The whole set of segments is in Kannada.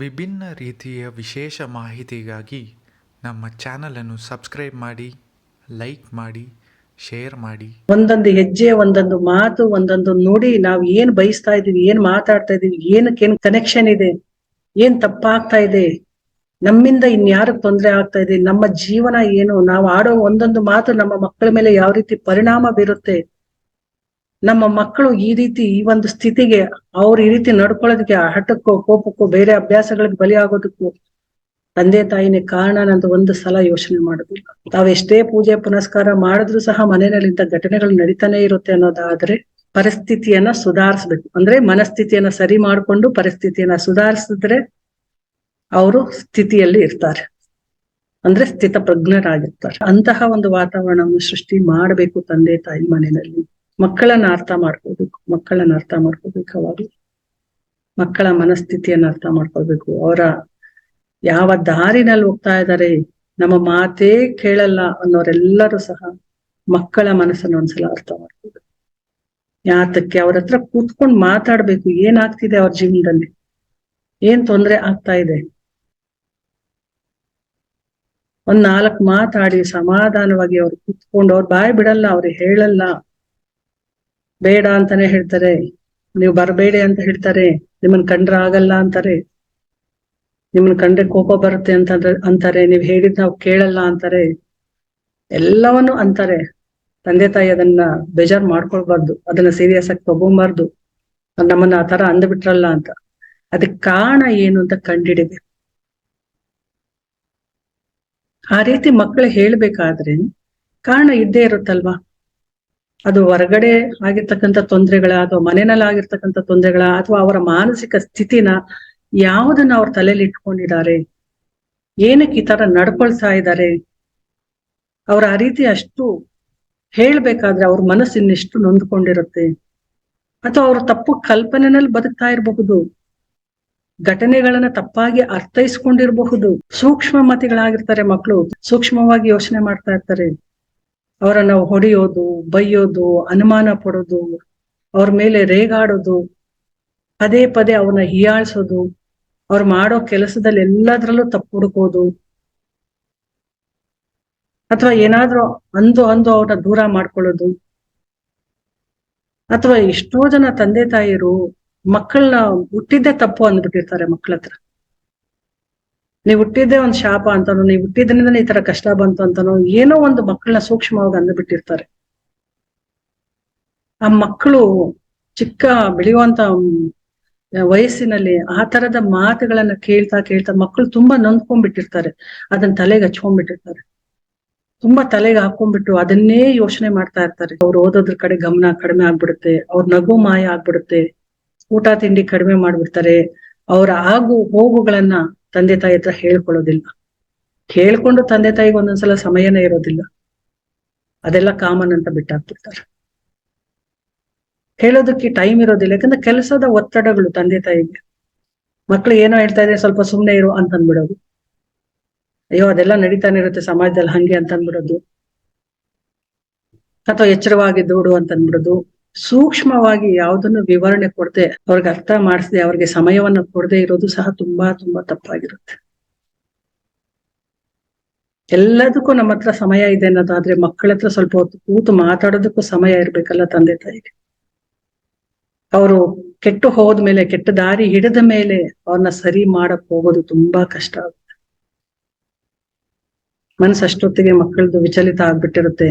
ವಿಭಿನ್ನ ರೀತಿಯ ವಿಶೇಷ ಮಾಹಿತಿಗಾಗಿ ನಮ್ಮ ಚಾನಲನ್ನು ಸಬ್ಸ್ಕ್ರೈಬ್ ಮಾಡಿ ಲೈಕ್ ಮಾಡಿ ಶೇರ್ ಮಾಡಿ. ಒಂದೊಂದು ಹೆಜ್ಜೆ, ಒಂದೊಂದು ಮಾತು, ಒಂದೊಂದು ನೋಡಿ ನಾವು ಏನ್ ಬಯಸ್ತಾ ಇದೀವಿ ಏನ್ ಮಾತಾಡ್ತಾ ಇದೀವಿ ಏನಕ್ಕೆ ಏನ್ ಕನೆಕ್ಷನ್ ಇದೆ, ಏನ್ ತಪ್ಪಾಗ್ತಾ ಇದೆ, ನಮ್ಮಿಂದ ಇನ್ಯಾರು ತೊಂದರೆ ಆಗ್ತಾ ಇದೆ, ನಮ್ಮ ಜೀವನ ಏನು, ನಾವು ಆಡೋ ಒಂದೊಂದು ಮಾತು ನಮ್ಮ ಮಕ್ಕಳ ಮೇಲೆ ಯಾವ ರೀತಿ ಪರಿಣಾಮ ಬೀರುತ್ತೆ ನಮ್ಮ ಮಕ್ಕಳು ಈ ರೀತಿ ಈ ಒಂದು ಸ್ಥಿತಿಗೆ ಅವ್ರು ಈ ರೀತಿ ನಡ್ಕೊಳ್ಳೋದಕ್ಕೆ ಹಠಕ್ಕೋ, ಕೋಪಕ್ಕೋ, ಬೇರೆ ಅಭ್ಯಾಸಗಳಿಗೆ ಬಲಿಯಾಗೋದಕ್ಕೂ ತಂದೆ ತಾಯಿನೇ ಕಾರಣ ನಂದು ಒಂದು ಸಲ ಯೋಚನೆ ಮಾಡಬೇಕು ತಾವೆಷ್ಟೇ ಪೂಜೆ ಪುನಸ್ಕಾರ ಮಾಡಿದ್ರು ಸಹ ಮನೆಯಲ್ಲಿ ಇಂಥ ಘಟನೆಗಳು ನಡೀತಾನೆ ಇರುತ್ತೆ ಅನ್ನೋದಾದ್ರೆ ಪರಿಸ್ಥಿತಿಯನ್ನ ಸುಧಾರಿಸ್ಬೇಕು. ಅಂದ್ರೆ ಮನಸ್ಥಿತಿಯನ್ನ ಸರಿ ಮಾಡ್ಕೊಂಡು ಪರಿಸ್ಥಿತಿಯನ್ನ ಸುಧಾರಿಸಿದ್ರೆ ಅವರು ಸ್ಥಿತಿಯಲ್ಲಿ ಇರ್ತಾರೆ. ಅಂದ್ರೆ ಸ್ಥಿತ ಪ್ರಜ್ಞರಾಗಿರ್ತಾರೆ ಅಂತಹ ಒಂದು ವಾತಾವರಣವನ್ನು ಸೃಷ್ಟಿ ಮಾಡಬೇಕು ತಂದೆ ತಾಯಿ ಮನೆಯಲ್ಲಿ. ಮಕ್ಕಳನ್ನ ಅರ್ಥ ಮಾಡ್ಕೋಬೇಕು, ಮಕ್ಕಳನ್ನ ಅರ್ಥ ಮಾಡ್ಕೋಬೇಕು ಅವಾಗ. ಮಕ್ಕಳ ಮನಸ್ಥಿತಿಯನ್ನ ಅರ್ಥ ಮಾಡ್ಕೋಬೇಕು. ಅವರ ಯಾವ ದಾರಿನಲ್ಲಿ ಹೋಗ್ತಾ ಇದ್ದಾರೆ, ನಮ್ಮ ಮಾತೇ ಕೇಳಲ್ಲ ಅನ್ನೋರೆಲ್ಲರೂ ಸಹ ಮಕ್ಕಳ ಮನಸ್ಸನ್ನು ಒಂದ್ಸಲ ಅರ್ಥ ಮಾಡ್ಕೋಬೇಕು. ಯಾತಕ್ಕೆ ಅವ್ರ ಹತ್ರ ಕೂತ್ಕೊಂಡು ಮಾತಾಡ್ಬೇಕು, ಏನಾಗ್ತಿದೆ ಅವ್ರ ಜೀವನದಲ್ಲಿ? ಏನ್ ತೊಂದ್ರೆ ಆಗ್ತಾ ಇದೆ? ಒಂದ್ ನಾಲ್ಕು ಮಾತಾಡಿ ಸಮಾಧಾನವಾಗಿ ಅವ್ರು ಕೂತ್ಕೊಂಡು, ಅವ್ರು ಬಾಯ್ ಬಿಡಲ್ಲ, ಅವ್ರು ಹೇಳಲ್ಲ. ಬೇಡ ಅಂತಾನೆ ಹೇಳ್ತಾರೆ. ನೀವು ಬರಬೇಡಿ ಅಂತ ಹೇಳ್ತಾರೆ. ನಿಮ್ಮನ್ ಕಂಡ್ರೆ ಆಗಲ್ಲ ಅಂತಾರೆ. ನಿಮ್ಮನ್ ಕಂಡ್ರೆ ಕೋಪ ಬರುತ್ತೆ ಅಂತ ಅಂತಾರೆ. ನೀವ್ ಹೇಳಿದ್ ನಾವು ಕೇಳಲ್ಲ ಅಂತಾರೆ. ಎಲ್ಲವನ್ನು ಅಂತಾರೆ. ತಂದೆ ತಾಯಿ ಅದನ್ನ ಬೇಜಾರ್ ಮಾಡ್ಕೊಳ್ಬಾರ್ದು. ಅದನ್ನ ಸೀರಿಯಸ್ ಆಗಿ ತಗೊಂಬಾರ್ದು. ನಮ್ಮನ್ನ ಆ ತರ ಅಂದ್ಬಿಟ್ರಲ್ಲ ಅಂತ. ಅದಕ್ಕೆ ಕಾರಣ ಏನು ಅಂತ ಕಂಡಿಡಿಬೇಕು ಆ ರೀತಿ ಮಕ್ಕಳು ಹೇಳ್ಬೇಕಾದ್ರೆ ಕಾರಣ ಇದ್ದೇ ಇರುತ್ತಲ್ವಾ? ಅದು ಹೊರಗಡೆ ಆಗಿರ್ತಕ್ಕಂಥ ತೊಂದರೆಗಳ, ಅಥವಾ ಮನೆಯಲ್ಲಿ ಆಗಿರ್ತಕ್ಕಂಥ ತೊಂದರೆಗಳ, ಅಥವಾ ಅವರ ಮಾನಸಿಕ ಸ್ಥಿತಿನ ಯಾವುದನ್ನ ಅವ್ರ ತಲೆಯಲ್ಲಿ ಇಟ್ಕೊಂಡಿದ್ದಾರೆ, ಏನಕ್ಕೆ ಈ ತರ ನಡ್ಕೊಳ್ತಾ ಇದ್ದಾರೆ, ಅವ್ರ ಆ ರೀತಿ ಅಷ್ಟು ಹೇಳ್ಬೇಕಾದ್ರೆ ಅವ್ರ ಮನಸ್ಸಿನ್ನೆಷ್ಟು ನೊಂದ್ಕೊಂಡಿರುತ್ತೆ. ಅಥವಾ ಅವ್ರ ತಪ್ಪು ಕಲ್ಪನೆನಲ್ಲಿ ಬದುಕ್ತಾ ಇರಬಹುದು, ಘಟನೆಗಳನ್ನ ತಪ್ಪಾಗಿ ಅರ್ಥೈಸ್ಕೊಂಡಿರಬಹುದು. ಸೂಕ್ಷ್ಮ ಮತಿಗಳಾಗಿರ್ತಾರೆ ಮಕ್ಕಳು ಸೂಕ್ಷ್ಮವಾಗಿ ಯೋಚನೆ ಮಾಡ್ತಾ ಇರ್ತಾರೆ. ಅವರನ್ನ ಹೊಡೆಯೋದು, ಬೈಯೋದು, ಅನುಮಾನ ಪಡೋದು, ಅವ್ರ ಮೇಲೆ ರೇಗಾಡೋದು, ಪದೇ ಪದೇ ಅವ್ರನ್ನ ಹೀಯಾಳಿಸೋದು, ಅವ್ರು ಮಾಡೋ ಕೆಲಸದಲ್ಲಿ ಎಲ್ಲದ್ರಲ್ಲೂ ತಪ್ಪು ಹುಡುಕೋದು. ಅಥವಾ ಏನಾದ್ರೂ ಅಂದು ಅಂದು ಅವ್ರನ್ನ ದೂರ ಮಾಡ್ಕೊಳ್ಳೋದು. ಅಥವಾ ಎಷ್ಟೋ ಜನ ತಂದೆ ತಾಯಿರು ಮಕ್ಕಳನ್ನ ಹುಟ್ಟಿದ್ದೇ ತಪ್ಪು ಅಂದ್ಬಿಟ್ಟಿರ್ತಾರೆ ಮಕ್ಕಳ ಹತ್ರ ನೀವ್ ಹುಟ್ಟಿದ್ದೆ ಒಂದ್ ಶಾಪ ಅಂತಾನೋ, ನೀವ್ ಹುಟ್ಟಿದ್ರಿಂದ ಈ ತರ ಕಷ್ಟ ಬಂತು ಅಂತಾನೋ, ಏನೋ ಒಂದು ಮಕ್ಕಳನ್ನ ಸೂಕ್ಷ್ಮವಾಗಿ ಅಂದ್ಬಿಟ್ಟಿರ್ತಾರೆ ಆ ಮಕ್ಕಳು ಚಿಕ್ಕ ಬೆಳೆಯುವಂತ ವಯಸ್ಸಿನಲ್ಲಿ ಆ ತರದ ಮಾತುಗಳನ್ನ ಕೇಳ್ತಾ ಕೇಳ್ತಾ ಮಕ್ಕಳು ತುಂಬಾ ನೊಂದ್ಕೊಂಡ್ಬಿಟ್ಟಿರ್ತಾರೆ. ಅದನ್ನ ತಲೆಗೆ ಹಚ್ಕೊಂಡ್ಬಿಟ್ಟಿರ್ತಾರೆ. ತುಂಬಾ ತಲೆಗೆ ಹಾಕೊಂಡ್ಬಿಟ್ಟು ಅದನ್ನೇ ಯೋಚನೆ ಮಾಡ್ತಾ ಇರ್ತಾರೆ. ಅವ್ರು ಓದೋದ್ರ ಕಡೆ ಗಮನ ಕಡಿಮೆ ಆಗ್ಬಿಡುತ್ತೆ, ಅವ್ರ ನಗು ಮಾಯ ಆಗ್ಬಿಡುತ್ತೆ, ಊಟ, ತಿಂಡಿ ಕಡಿಮೆ ಮಾಡ್ಬಿಡ್ತಾರೆ. ಅವರ ಆಗು ಹೋಗುಗಳನ್ನ ತಂದೆ ತಾಯಿ ಹತ್ರ ಹೇಳ್ಕೊಳ್ಳೋದಿಲ್ಲ. ಹೇಳ್ಕೊಂಡು ತಂದೆ ತಾಯಿಗೆ ಒಂದೊಂದ್ಸಲ ಸಮಯನೇ ಇರೋದಿಲ್ಲ. ಅದೆಲ್ಲ ಕಾಮನ್ ಅಂತ ಬಿಟ್ಟಾಕ್ಬಿಡ್ತಾರೆ. ಹೇಳೋದಕ್ಕೆ ಟೈಮ್ ಇರೋದಿಲ್ಲ. ಯಾಕಂದ್ರೆ ಕೆಲಸದ ಒತ್ತಡಗಳು ತಂದೆ ತಾಯಿಗೆ. ಮಕ್ಳು ಏನೋ ಹೇಳ್ತಾ ಇದ್ರೆ ಸ್ವಲ್ಪ ಸುಮ್ನೆ ಇರು ಅಂತ ಅಂದ್ಬಿಡೋದು ಅಯ್ಯೋ, ಅದೆಲ್ಲ ನಡೀತಾನೆ ಇರುತ್ತೆ ಸಮಾಜದಲ್ಲಿ ಹಂಗೆ ಅಂತ ಅಂದ್ಬಿಡೋದು ಅಥವಾ ಎಚ್ಚರವಾಗಿ ದೂಡು ಅಂತ ಅಂದ್ಬಿಡೋದು ಸೂಕ್ಷ್ಮವಾಗಿ ಯಾವುದನ್ನು ವಿವರಣೆ ಕೊಡದೆ ಅವ್ರಿಗೆ ಅರ್ಥ ಮಾಡಿಸದೆ, ಅವ್ರಿಗೆ ಸಮಯವನ್ನ ಕೊಡದೆ ಇರೋದು ಸಹ ತುಂಬಾ ತುಂಬಾ ತಪ್ಪಾಗಿರುತ್ತೆ. ಎಲ್ಲದಕ್ಕೂ ನಮ್ಮ ಹತ್ರ ಸಮಯ ಇದೆ ಅನ್ನೋದಾದ್ರೆ ಮಕ್ಕಳ ಹತ್ರ ಸ್ವಲ್ಪ ಹೊತ್ತು ಕೂತು ಮಾತಾಡೋದಕ್ಕೂ ಸಮಯ ಇರ್ಬೇಕಲ್ಲ ತಂದೆ ತಾಯಿಗೆ. ಅವರು ಕೆಟ್ಟು ಹೋದ್ಮೇಲೆ, ಕೆಟ್ಟ ದಾರಿ ಹಿಡಿದ ಮೇಲೆ ಅವ್ರನ್ನ ಸರಿ ಮಾಡಕ್ ಹೋಗೋದು ತುಂಬಾ ಕಷ್ಟ ಆಗುತ್ತೆ. ಮನಸ್ಸು ಅಷ್ಟೊತ್ತಿಗೆ ಮಕ್ಕಳದು ವಿಚಲಿತ ಆಗ್ಬಿಟ್ಟಿರುತ್ತೆ.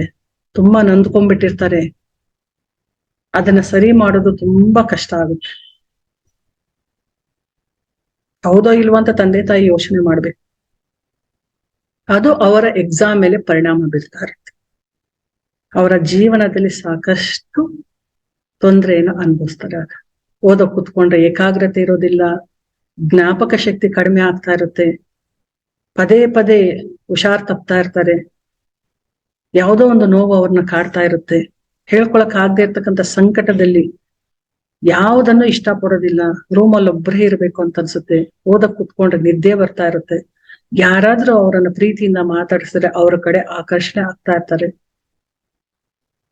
ತುಂಬಾ ನೊಂದ್ಕೊಂಡ್ಬಿಟ್ಟಿರ್ತಾರೆ. ಅದನ್ನ ಸರಿ ಮಾಡೋದು ತುಂಬಾ ಕಷ್ಟ ಆಗುತ್ತೆ. ಹೌದೋ ಇಲ್ವೋ ಅಂತ ತಂದೆ ತಾಯಿ ಯೋಚನೆ ಮಾಡ್ಬೇಕು. ಅದು ಅವರ ಎಕ್ಸಾಮ್ ಮೇಲೆ ಪರಿಣಾಮ ಬೀರ್ತಾ ಅವರ ಜೀವನದಲ್ಲಿ ಸಾಕಷ್ಟು ತೊಂದರೆಯನ್ನು ಅನುಭವಿಸ್ತಾರೆ ಓದೋ ಕುತ್ಕೊಂಡ್ರೆ ಏಕಾಗ್ರತೆ ಇರೋದಿಲ್ಲ, ಜ್ಞಾಪಕ ಶಕ್ತಿ ಕಡಿಮೆ ಆಗ್ತಾ ಇರುತ್ತೆ. ಪದೇ ಪದೇ ಹುಷಾರ್ ತಪ್ತಾ ಇರ್ತಾರೆ. ಯಾವುದೋ ಒಂದು ನೋವು ಅವ್ರನ್ನ ಕಾಡ್ತಾ ಇರುತ್ತೆ. ಹೇಳ್ಕೊಳಕ್ ಆಗದೆ ಇರ್ತಕ್ಕಂಥ ಸಂಕಟದಲ್ಲಿ ಯಾವುದನ್ನು ಇಷ್ಟ ಪಡೋದಿಲ್ಲ ರೂಮಲ್ಲಿ ಒಬ್ಬರೇ ಇರ್ಬೇಕು ಅಂತ ಅನ್ಸುತ್ತೆ. ಓದಕ್ ಕುತ್ಕೊಂಡ್ರೆ ನಿದ್ದೆ ಬರ್ತಾ ಇರುತ್ತೆ. ಯಾರಾದ್ರೂ ಅವರನ್ನ ಪ್ರೀತಿಯಿಂದ ಮಾತಾಡಿಸಿದ್ರೆ ಅವ್ರ ಕಡೆ ಆಕರ್ಷಣೆ ಆಗ್ತಾ ಇರ್ತಾರೆ.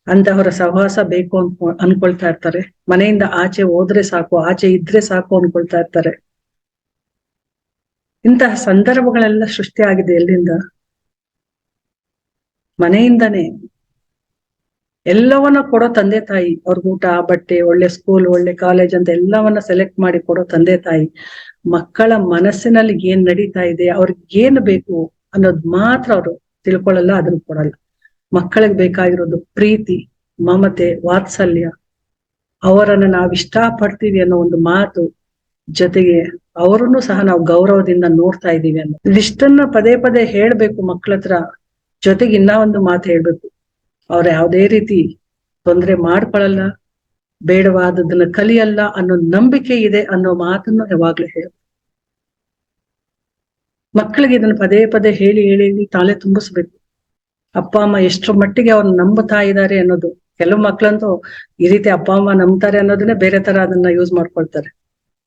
ಅಂತವರ ಸಹವಾಸ ಬೇಕು ಅನ್ಕೊ ಅನ್ಕೊಳ್ತಾ ಇರ್ತಾರೆ. ಮನೆಯಿಂದ ಆಚೆ ಹೋದ್ರೆ ಸಾಕು, ಆಚೆ ಇದ್ರೆ ಸಾಕು ಅನ್ಕೊಳ್ತಾ ಇರ್ತಾರೆ. ಇಂತಹ ಸಂದರ್ಭಗಳೆಲ್ಲ ಸೃಷ್ಟಿ ಆಗಿದೆ ಎಲ್ಲಿಂದ? ಮನೆಯಿಂದನೇ. ಎಲ್ಲವನ್ನ ಕೊಡೋ ತಂದೆ ತಾಯಿ, ಅವ್ರಿಗೆ ಊಟ, ಬಟ್ಟೆ, ಒಳ್ಳೆ ಸ್ಕೂಲ್ ಒಳ್ಳೆ ಕಾಲೇಜ್ ಅಂತ ಎಲ್ಲವನ್ನ ಸೆಲೆಕ್ಟ್ ಮಾಡಿ ಕೊಡೋ ತಂದೆ ತಾಯಿ, ಮಕ್ಕಳ ಮನಸ್ಸಿನಲ್ಲಿ ಏನ್ ನಡೀತಾ ಇದೆ, ಅವ್ರಿಗೆ ಏನ್ ಬೇಕು ಅನ್ನೋದ್ ಮಾತ್ರ ಅವರು ತಿಳ್ಕೊಳ್ಳಲ್ಲ ಅದನ್ನ ಕೊಡಲ್ಲ. ಮಕ್ಕಳಿಗೆ ಬೇಕಾಗಿರೋದು ಪ್ರೀತಿ, ಮಮತೆ, ವಾತ್ಸಲ್ಯ, ಅವರನ್ನ ನಾವ್ ಇಷ್ಟ ಪಡ್ತೀವಿ ಅನ್ನೋ ಒಂದು ಮಾತು ಜೊತೆಗೆ ಅವರನ್ನು ಸಹ ನಾವು ಗೌರವದಿಂದ ನೋಡ್ತಾ ಇದೀವಿ ಅನ್ನೋ ಇದಿಷ್ಟನ್ನ ಪದೇ ಪದೇ ಹೇಳ್ಬೇಕು ಮಕ್ಕಳ ಹತ್ರ ಜೊತೆಗೆ ಇನ್ನ ಒಂದು ಮಾತು ಹೇಳ್ಬೇಕು. ಅವ್ರ ಯಾವುದೇ ರೀತಿ ತೊಂದರೆ ಮಾಡ್ಕೊಳ್ಳಲ್ಲ ಬೇಡವಾದದನ್ನ ಕಲಿಯಲ್ಲ ಅನ್ನೋ ನಂಬಿಕೆ ಇದೆ ಅನ್ನೋ ಮಾತನ್ನು ಯಾವಾಗ್ಲೂ ಹೇಳ. ಮಕ್ಕಳಿಗೆ ಇದನ್ನ ಪದೇ ಪದೇ ಹೇಳಿ ಹೇಳಿ ಹೇಳಿ ತಾಳೆ ತುಂಬಿಸ್ಬೇಕು. ಅಪ್ಪ, ಅಮ್ಮ ಎಷ್ಟರ ಮಟ್ಟಿಗೆ ಅವ್ರನ್ನ ನಂಬುತ್ತಾ ಇದ್ದಾರೆ ಅನ್ನೋದು. ಕೆಲವು ಮಕ್ಳಂತೂ ಈ ರೀತಿ ಅಪ್ಪ, ಅಮ್ಮ ನಂಬ್ತಾರೆ ಅನ್ನೋದನ್ನೇ ಬೇರೆ ತರ ಅದನ್ನ ಯೂಸ್ ಮಾಡ್ಕೊಳ್ತಾರೆ.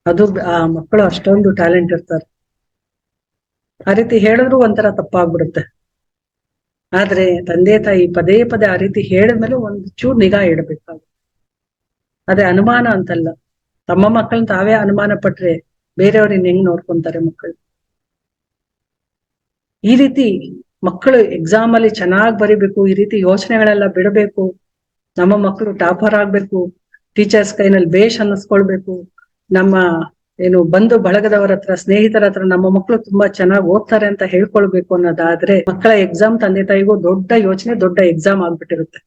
ಅದು ಆ ಮಕ್ಕಳು ಅಷ್ಟೊಂದು ಟ್ಯಾಲೆಂಟ್ ಇರ್ತಾರೆ. ಆ ರೀತಿ ಹೇಳಿದ್ರು ಒಂಥರ ತಪ್ಪಾಗ್ಬಿಡುತ್ತೆ. ಆದ್ರೆ ತಂದೆ ತಾಯಿ ಪದೇ ಪದೇ ಆ ರೀತಿ ಹೇಳಿದ್ಮೇಲೆ ಒಂದು ಚೂರು ನಿಗಾ ಇಡಬೇಕಾಗುತ್ತೆ ಆದ್ರೆ ಅನುಮಾನ ಅಂತಲ್ಲ. ತಮ್ಮ ಮಕ್ಕಳನ್ನ ತಾವೇ ಅನುಮಾನ ಪಟ್ರೆ ಬೇರೆಯವ್ರ ಇನ್ ಹೆಂಗ್ ನೋಡ್ಕೊಂತಾರೆ ಮಕ್ಕಳು? ಈ ರೀತಿ ಮಕ್ಕಳು ಎಕ್ಸಾಮ್ ಅಲ್ಲಿ ಚೆನ್ನಾಗ್ ಬರಿಬೇಕು, ಈ ರೀತಿ ಯೋಚನೆಗಳೆಲ್ಲ ಬಿಡಬೇಕು, ನಮ್ಮ ಮಕ್ಕಳು ಟಾಪರ್ ಆಗ್ಬೇಕು ಟೀಚರ್ಸ್ ಕೈನಲ್ಲಿ ಬೇಷ್ ಅನ್ನಿಸ್ಕೊಳ್ಬೇಕು, ನಮ್ಮ ಏನು ಬಂಧು ಬಳಗದವರ ಹತ್ರ, ಸ್ನೇಹಿತರ ಹತ್ರ ನಮ್ಮ ಮಕ್ಕಳು ತುಂಬಾ ಚೆನ್ನಾಗಿ ಓದ್ತಾರೆ ಅಂತ ಹೇಳ್ಕೊಳ್ಬೇಕು ಅನ್ನೋದಾದ್ರೆ ಮಕ್ಕಳ ಎಕ್ಸಾಮ್ ತಂದೆ ತಾಯಿಗೂ ದೊಡ್ಡ ಯೋಚನೆ, ದೊಡ್ಡ ಎಕ್ಸಾಮ್ ಆಗ್ಬಿಟ್ಟಿರುತ್ತೆ.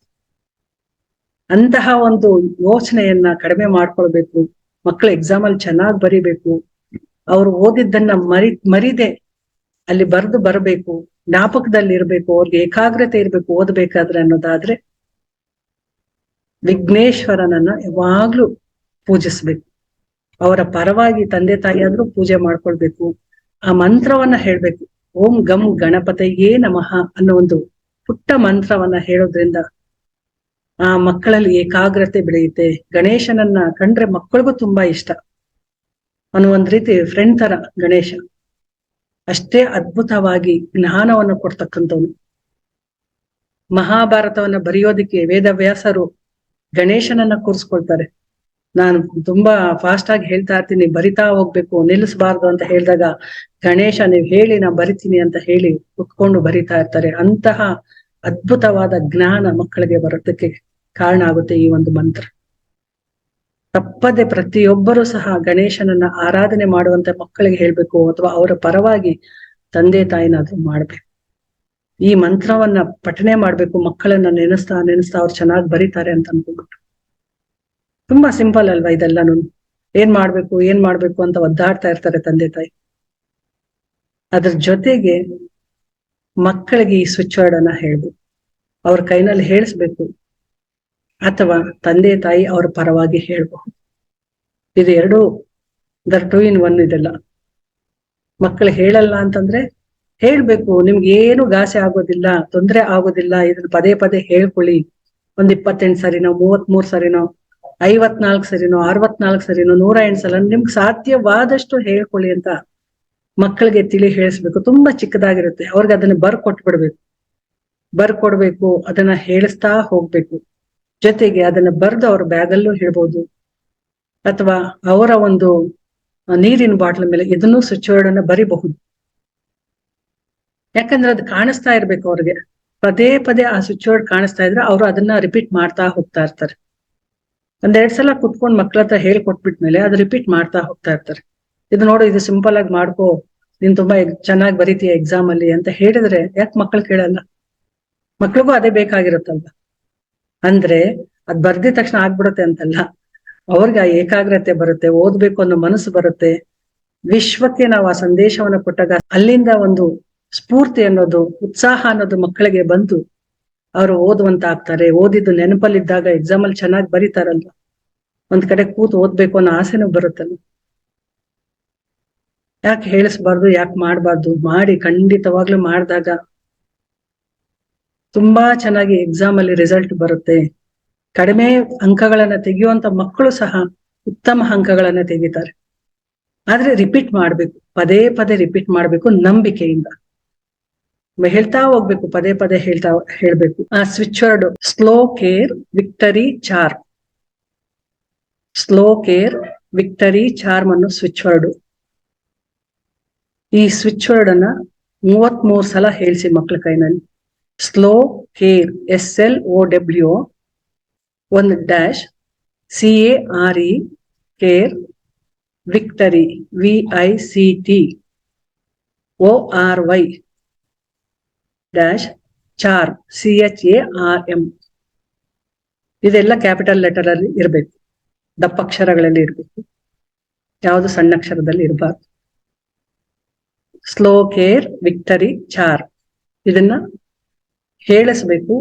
ಅಂತಹ ಒಂದು ಯೋಚನೆಯನ್ನ ಕಡಿಮೆ ಮಾಡ್ಕೊಳ್ಬೇಕು ಮಕ್ಕಳ ಎಕ್ಸಾಮ್ ಅಲ್ಲಿ ಚೆನ್ನಾಗಿ ಬರಿಬೇಕು, ಅವ್ರು ಓದಿದ್ದನ್ನ ಮರಿ, ಮರಿದೆ ಅಲ್ಲಿ ಬರೆದು ಬರಬೇಕು, ಜ್ಞಾಪಕದಲ್ಲಿ ಇರಬೇಕು, ಅವ್ರಿಗೆ ಏಕಾಗ್ರತೆ ಇರ್ಬೇಕು ಓದ್ಬೇಕಾದ್ರೆ ಅನ್ನೋದಾದ್ರೆ ವಿಘ್ನೇಶ್ವರನನ್ನ ಯಾವಾಗ್ಲೂ ಪೂಜಿಸ್ಬೇಕು. ಅವರ ಪರವಾಗಿ ತಂದೆ ತಾಯಿ ಆದ್ರೂ ಪೂಜೆ ಮಾಡ್ಕೊಳ್ಬೇಕು. ಆ ಮಂತ್ರವನ್ನ ಹೇಳ್ಬೇಕು. ಓಂ ಗಂ ಗಣಪತಯೇ ನಮಃ ಅನ್ನೋ ಒಂದು ಪುಟ್ಟ ಮಂತ್ರವನ್ನ ಹೇಳೋದ್ರಿಂದ ಆ ಮಕ್ಕಳಲ್ಲಿ ಏಕಾಗ್ರತೆ ಬೆಳೆಯುತ್ತೆ. ಗಣೇಶನನ್ನ ಕಂಡ್ರೆ ಮಕ್ಕಳಿಗೂ ತುಂಬಾ ಇಷ್ಟ ಅನ್ನೋ ಒಂದ್ ರೀತಿ ಫ್ರೆಂಡ್ ತರ ಗಣೇಶ. ಅಷ್ಟೇ ಅದ್ಭುತವಾಗಿ ಜ್ಞಾನವನ್ನು ಕೊಡ್ತಕ್ಕಂಥವ್ನು. ಮಹಾಭಾರತವನ್ನ ಬರೆಯೋದಿಕ್ಕೆ ವೇದವ್ಯಾಸರು ಗಣೇಶನನ್ನ ಕೂರಿಸ್ಕೊಳ್ತಾರೆ. ನಾನು ತುಂಬಾ ಫಾಸ್ಟ್ ಆಗಿ ಹೇಳ್ತಾ ಇರ್ತೀನಿ, ಬರಿತಾ ಹೋಗ್ಬೇಕು, ನಿಲ್ಲಿಸಬಾರ್ದು ಅಂತ ಹೇಳಿದಾಗ, ಗಣೇಶ ನೀವು ಹೇಳಿ ನಾ ಬರಿತೀನಿ ಅಂತ ಹೇಳಿ ಕುತ್ಕೊಂಡು ಬರಿತಾ ಇರ್ತಾರೆ. ಅಂತಹ ಅದ್ಭುತವಾದ ಜ್ಞಾನ ಮಕ್ಕಳಿಗೆ ಬರೋದಕ್ಕೆ ಕಾರಣ ಆಗುತ್ತೆ ಈ ಒಂದು ಮಂತ್ರ. ತಪ್ಪದೆ ಪ್ರತಿಯೊಬ್ಬರೂ ಸಹ ಗಣೇಶನನ್ನ ಆರಾಧನೆ ಮಾಡುವಂತ ಮಕ್ಕಳಿಗೆ ಹೇಳ್ಬೇಕು ಅಥವಾ ಅವರ ಪರವಾಗಿ ತಂದೆ ತಾಯಿನಾದ್ರೂ ಮಾಡ್ಬೇಕು. ಈ ಮಂತ್ರವನ್ನ ಪಠನೆ ಮಾಡ್ಬೇಕು, ಮಕ್ಕಳನ್ನ ನೆನೆಸ್ತಾ ನೆನೆಸ್ತಾ ಅವ್ರು ಚೆನ್ನಾಗಿ ಬರೀತಾರೆ ಅಂತ ಅನ್ಕೊಂಡ್ಬಿಟ್ಟು. ತುಂಬಾ ಸಿಂಪಲ್ ಅಲ್ವಾ ಇದೆಲ್ಲಾನು? ಏನ್ ಮಾಡ್ಬೇಕು ಏನ್ ಮಾಡ್ಬೇಕು ಅಂತ ಒದ್ದಾಡ್ತಾ ಇರ್ತಾರೆ ತಂದೆ ತಾಯಿ. ಅದ್ರ ಜೊತೆಗೆ ಮಕ್ಕಳಿಗೆ ಈ ಸ್ವಿಚ್ ವರ್ಡ್ ಅನ್ನ ಹೇಳ್ಬೇಕು ಅವ್ರ ಕೈನಲ್ಲಿ ಹೇಳಿಸ್ಬೇಕು. ಅಥವಾ ತಂದೆ ತಾಯಿ ಅವ್ರ ಪರವಾಗಿ ಹೇಳ್ಬಹುದು. ಇದು ಎರಡು ದರ್ ಟೂ ಇನ್ ಒನ್ ಇದೆಲ್ಲ. ಮಕ್ಕಳು ಹೇಳಲ್ಲ ಅಂತಂದ್ರೆ, ಹೇಳ್ಬೇಕು, ನಿಮ್ಗೆ ಏನು ಗಾಸೆ ಆಗೋದಿಲ್ಲ, ತೊಂದರೆ ಆಗೋದಿಲ್ಲ, ಇದನ್ನ ಪದೇ ಪದೇ ಹೇಳ್ಕೊಳ್ಳಿ. ಒಂದ್ ಇಪ್ಪತ್ತೆಂಟು ಸರಿನೋ ಮೂವತ್ ಮೂರ್ ಸರಿನೋ ಐವತ್ನಾಲ್ಕು ಸರಿನೋ, ಅರವತ್ನಾಲ್ಕು ಸರಿನೋ, ನೂರ ಎಂಟು ಸಲ ನಿಮ್ಗೆ ಸಾಧ್ಯವಾದಷ್ಟು ಹೇಳ್ಕೊಳ್ಳಿ ಅಂತ ಮಕ್ಕಳಿಗೆ ತಿಳಿ ಹೇಳಿಸ್ಬೇಕು. ತುಂಬಾ ಚಿಕ್ಕದಾಗಿರುತ್ತೆ. ಅವ್ರಿಗೆ ಅದನ್ನ ಬರ್ ಕೊಟ್ಬಿಡ್ಬೇಕು. ಬರ್ ಕೊಡ್ಬೇಕು, ಅದನ್ನ ಹೇಳಿಸ್ತಾ ಹೋಗ್ಬೇಕು. ಜೊತೆಗೆ ಅದನ್ನ ಬರ್ದು ಅವ್ರ ಬ್ಯಾಗಲ್ಲೂ ಹೇಳ್ಬೋದು. ಅಥವಾ ಅವರ ಒಂದು ನೀರಿನ ಬಾಟ್ಲ್ ಮೇಲೆ ಇದನ್ನು ಅನ್ನ ಬರಿಬಹುದು. ಯಾಕಂದ್ರೆ ಅದು ಕಾಣಿಸ್ತಾ ಇರ್ಬೇಕು ಅವ್ರಿಗೆ. ಪದೇ ಪದೇ ಆ ಸ್ವಿಚ್ ವರ್ಡ್ ಕಾಣಿಸ್ತಾ ಇದ್ರೆ ಅವರು ಅದನ್ನ ರಿಪೀಟ್ ಮಾಡ್ತಾ ಹೋಗ್ತಾ ಇರ್ತಾರೆ. ಒಂದೆರಡ್ ಸಲ ಕುತ್ಕೊಂಡ್ ಮಕ್ಳ ಹತ್ರ ಹೇಳ್ಕೊಟ್ಬಿಟ್ಮೇಲೆ ಅದು ರಿಪೀಟ್ ಮಾಡ್ತಾ ಹೋಗ್ತಾ ಇರ್ತಾರೆ. ಇದು ನೋಡು, ಇದು ಸಿಂಪಲ್ ಆಗಿ ಮಾಡ್ಕೋ. ನೀನ್ ತುಂಬಾ ಚೆನ್ನಾಗಿ ಬರೀತೀಯ ಎಕ್ಸಾಮ್ ಅಲ್ಲಿ ಅಂತ ಹೇಳಿದ್ರೆ ಯಾಕೆ ಮಕ್ಳು ಕೇಳಲ್ಲ? ಮಕ್ಳಿಗೂ ಅದೇ ಬೇಕಾಗಿರುತ್ತಲ್ವ? ಅಂದ್ರೆ ಅದ್ ಬರ್ದಿದ ತಕ್ಷಣ ಆಗ್ಬಿಡುತ್ತೆ ಅಂತಲ್ಲ. ಅವ್ರಿಗೆ ಆ ಏಕಾಗ್ರತೆ ಬರುತ್ತೆ, ಓದ್ಬೇಕು ಅನ್ನೋ ಮನಸ್ಸು ಬರುತ್ತೆ. ವಿಶ್ವಕ್ಕೆ ನಾವು ಆ ಸಂದೇಶವನ್ನ ಕೊಟ್ಟಾಗ ಅಲ್ಲಿಂದ ಒಂದು ಸ್ಫೂರ್ತಿ ಅನ್ನೋದು, ಉತ್ಸಾಹ ಅನ್ನೋದು ಮಕ್ಕಳಿಗೆ ಬಂತು. ಅವರು ಓದುವಂತ ಆಗ್ತಾರೆ ಓದಿದ್ದು ನೆನಪಲ್ಲಿದ್ದಾಗ ಎಕ್ಸಾಮ್ ಅಲ್ಲಿ ಚೆನ್ನಾಗಿ ಬರೀತಾರಲ್ವ? ಒಂದ್ ಕಡೆ ಕೂತು ಓದ್ಬೇಕು ಅನ್ನೋ ಆಸೆನೂ ಬರುತ್ತಲ್ಲ ಯಾಕೆ ಹೇಳಿಸ್ಬಾರ್ದು, ಯಾಕೆ ಮಾಡ್ಬಾರ್ದು? ಮಾಡಿ ಖಂಡಿತವಾಗ್ಲೂ ಮಾಡಿದಾಗ ತುಂಬಾ ಚೆನ್ನಾಗಿ ಎಕ್ಸಾಮ್ ಅಲ್ಲಿ ರಿಸಲ್ಟ್ ಬರುತ್ತೆ. ಕಡಿಮೆ ಅಂಕಗಳನ್ನ ತೆಗೆಯುವಂತ ಮಕ್ಕಳು ಸಹ ಉತ್ತಮ ಅಂಕಗಳನ್ನ ತೆಗಿತಾರೆ. ಆದ್ರೆ ರಿಪೀಟ್ ಮಾಡ್ಬೇಕು. ಪದೇ ಪದೇ ರಿಪೀಟ್ ಮಾಡ್ಬೇಕು ನಂಬಿಕೆಯಿಂದ. ಹೇಳ್ತಾ ಹೋಗ್ಬೇಕು, ಪದೇ ಪದೇ ಹೇಳ್ತಾ ಹೇಳ್ಬೇಕು. ಆ switch word slow care victory charm slow care victory charm ಅನ್ನು ಸ್ವಿಚ್ ವರ್ಡ್ ಈ ಸ್ವಿಚ್ ವರ್ಡ್ ಅನ್ನ ಮೂವತ್ ಸಲ ಹೇಳ್ಸಿ ಮಕ್ಳ ಕೈನಲ್ಲಿ. Slow care S L O W ಒಂದು dash C A R E care victory V I C T O R Y dash charm C H A R M ಇದೆಲ್ಲ ಕ್ಯಾಪಿಟಲ್ ಲೆಟರ್ ಅಲ್ಲಿ ಇರಬೇಕು. ದಪ್ಪಕ್ಷರಗಳಲ್ಲಿ ಇರಬೇಕು. ಯಾವುದು ಸಣ್ಣ ಅಕ್ಷರದಲ್ಲಿ ಇರಬಾರ್ದು. ಸ್ಲೋ ಕೇರ್ ವಿಕ್ಟರಿ ಚಾರ್ ಇದನ್ನ ಹೇಳಿಸ್ಬೇಕು.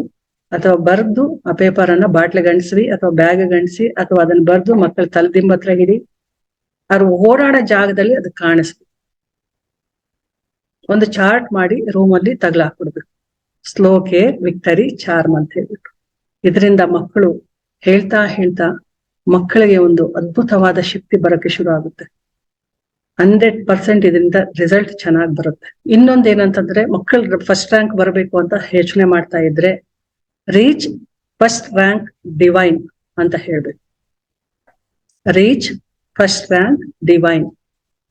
ಅಥವಾ ಬರ್ದು ಆ ಪೇಪರ್ ಅನ್ನ ಬಾಟ್ಲಿ ಗಣಿಸಿ ಅಥವಾ ಬ್ಯಾಗ್ ಗಂಟಿಸಿ ಅಥವಾ ಅದನ್ನ ಬರ್ದು ಮಕ್ಕಳ ತಲೆದಿಂಬತ್ರ ಹಿಡಿ ಅವ್ರು ಓಡಾಡೋ ಜಾಗದಲ್ಲಿ ಅದು ಕಾಣಿಸ್ಬೇಕು. ಒಂದು ಚಾರ್ಟ್ ಮಾಡಿ ರೂಮ್ ಅಲ್ಲಿ ಸ್ಲೋ ಕೇರ್ ವಿಕ್ಟರಿ, ಚಾರ್ಮ್ ಅಂತ ಹೇಳ್ಬಿಟ್ಟು. ಇದರಿಂದ ಮಕ್ಕಳು ಹೇಳ್ತಾ ಹೇಳ್ತಾ ಮಕ್ಕಳಿಗೆ ಒಂದು ಅದ್ಭುತವಾದ ಶಕ್ತಿ ಬರಕ್ಕೆ ಶುರು ಆಗುತ್ತೆ. ಹಂಡ್ರೆಡ್ ಪರ್ಸೆಂಟ್ ಇದರಿಂದ ರಿಸಲ್ಟ್ ಚೆನ್ನಾಗಿ ಬರುತ್ತೆ. ಇನ್ನೊಂದು ಏನಂತಂದ್ರೆ ಮಕ್ಕಳು ಫಸ್ಟ್ ರ್ಯಾಂಕ್ ಬರಬೇಕು ಅಂತ ಯೋಚನೆ ಮಾಡ್ತಾ ಇದ್ರೆ ರೀಚ್ ಫಸ್ಟ್ ರ್ಯಾಂಕ್ ಡಿವೈನ್ ಅಂತ ಹೇಳ್ಬೇಕು. Reach first rank divine.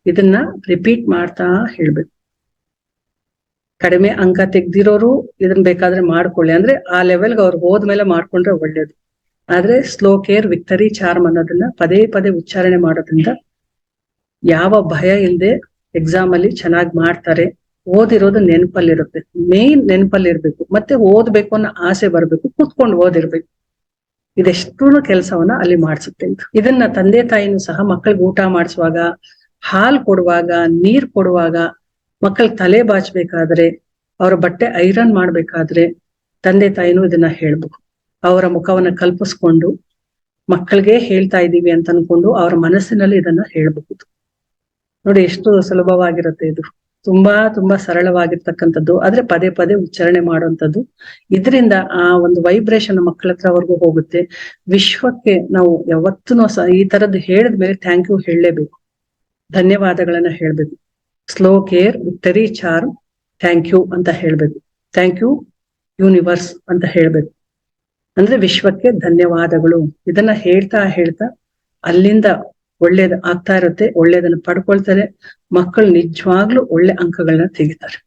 ಇದನ್ನ ರಿಪೀಟ್ ಮಾಡ್ತಾ ಹೇಳ್ಬೇಕು. ಕಡಿಮೆ ಅಂಕ ತೆಗ್ದಿರೋರು ಇದನ್ನ ಬೇಕಾದ್ರೆ ಮಾಡ್ಕೊಳ್ಳಿ. ಅಂದ್ರೆ ಆ ಲೆವೆಲ್ಗೆ ಅವ್ರು ಹೋದ್ಮೇಲೆ ಮಾಡ್ಕೊಂಡ್ರೆ ಒಳ್ಳೇದು. ಆದ್ರೆ ಸ್ಲೋ ಕೇರ್ ವಿಕ್ಟರಿ ಚಾರ್ಮ್ ಅನ್ನೋದನ್ನ ಪದೇ ಪದೇ ಉಚ್ಚಾರಣೆ ಮಾಡೋದ್ರಿಂದ ಯಾವ ಭಯ ಇಲ್ಲದೆ ಎಕ್ಸಾಮ್ ಅಲ್ಲಿ ಚೆನ್ನಾಗಿ ಮಾಡ್ತಾರೆ. ಓದಿರೋದು ನೆನಪಲ್ಲಿರುತ್ತೆ. ಮೇನ್ ನೆನಪಲ್ಲಿರ್ಬೇಕು. ಮತ್ತೆ ಓದ್ಬೇಕು ಅನ್ನೋ ಆಸೆ ಬರ್ಬೇಕು. ಕುತ್ಕೊಂಡು ಓದಿರ್ಬೇಕು. ಇದೆಷ್ಟು ಕೆಲಸವನ್ನ ಅಲ್ಲಿ ಮಾಡಿಸುತ್ತೆ ಇದು. ಇದನ್ನ ತಂದೆ ತಾಯಿನೂ ಸಹ ಮಕ್ಕಳಿಗೆ ಊಟ ಮಾಡಿಸುವಾಗ, ಹಾಲ್ ಕೊಡುವಾಗ, ನೀರ್ ಕೊಡುವಾಗ ಮಕ್ಕಳ ತಲೆ ಬಾಚ್ಬೇಕಾದ್ರೆ, ಅವರ ಬಟ್ಟೆ ಐರನ್ ಮಾಡ್ಬೇಕಾದ್ರೆ ತಂದೆ ತಾಯಿನೂ ಇದನ್ನ ಹೇಳ್ಬೇಕು. ಅವರ ಮುಖವನ್ನ ಕಲ್ಪಿಸ್ಕೊಂಡು ಮಕ್ಕಳಿಗೆ ಹೇಳ್ತಾ ಇದ್ದೀವಿ ಅಂತ ಅನ್ಕೊಂಡು ಅವರ ಮನಸ್ಸಿನಲ್ಲಿ ಇದನ್ನ ಹೇಳ್ಬಹುದು ನೋಡಿ ಎಷ್ಟು ಸುಲಭವಾಗಿರುತ್ತೆ ಇದು. ತುಂಬಾ ತುಂಬಾ ಸರಳವಾಗಿರ್ತಕ್ಕಂಥದ್ದು. ಆದ್ರೆ ಪದೇ ಪದೇ ಉಚ್ಚಾರಣೆ ಮಾಡುವಂಥದ್ದು. ಇದರಿಂದ ಆ ಒಂದು ವೈಬ್ರೇಷನ್ ಮಕ್ಕಳ ಹತ್ರವರೆಗೂ ಹೋಗುತ್ತೆ. ವಿಶ್ವಕ್ಕೆ ನಾವು ಯಾವತ್ತೂ ಈ ತರದ್ದು ಹೇಳಿದ್ಮೇಲೆ ಥ್ಯಾಂಕ್ ಯು ಹೇಳಲೇಬೇಕು. ಧನ್ಯವಾದಗಳನ್ನ ಹೇಳ್ಬೇಕು. Slow care victory charm thank you ಅಂತ ಹೇಳ್ಬೇಕು. ಥ್ಯಾಂಕ್ ಯು ಯೂನಿವರ್ಸ್ ಅಂತ ಹೇಳ್ಬೇಕು. ಅಂದ್ರೆ ವಿಶ್ವಕ್ಕೆ ಧನ್ಯವಾದಗಳು. ಇದನ್ನ ಹೇಳ್ತಾ ಹೇಳ್ತಾ ಅಲ್ಲಿಂದ ಒಳ್ಳೇದ್ ಆಗ್ತಾ ಇರುತ್ತೆ, ಒಳ್ಳೇದನ್ನ ಪಡ್ಕೊಳ್ತಾರೆ. ಮಕ್ಕಳು ನಿಜವಾಗ್ಲೂ ಒಳ್ಳೆ ಅಂಕಗಳನ್ನ ತೆಗಿತಾರೆ.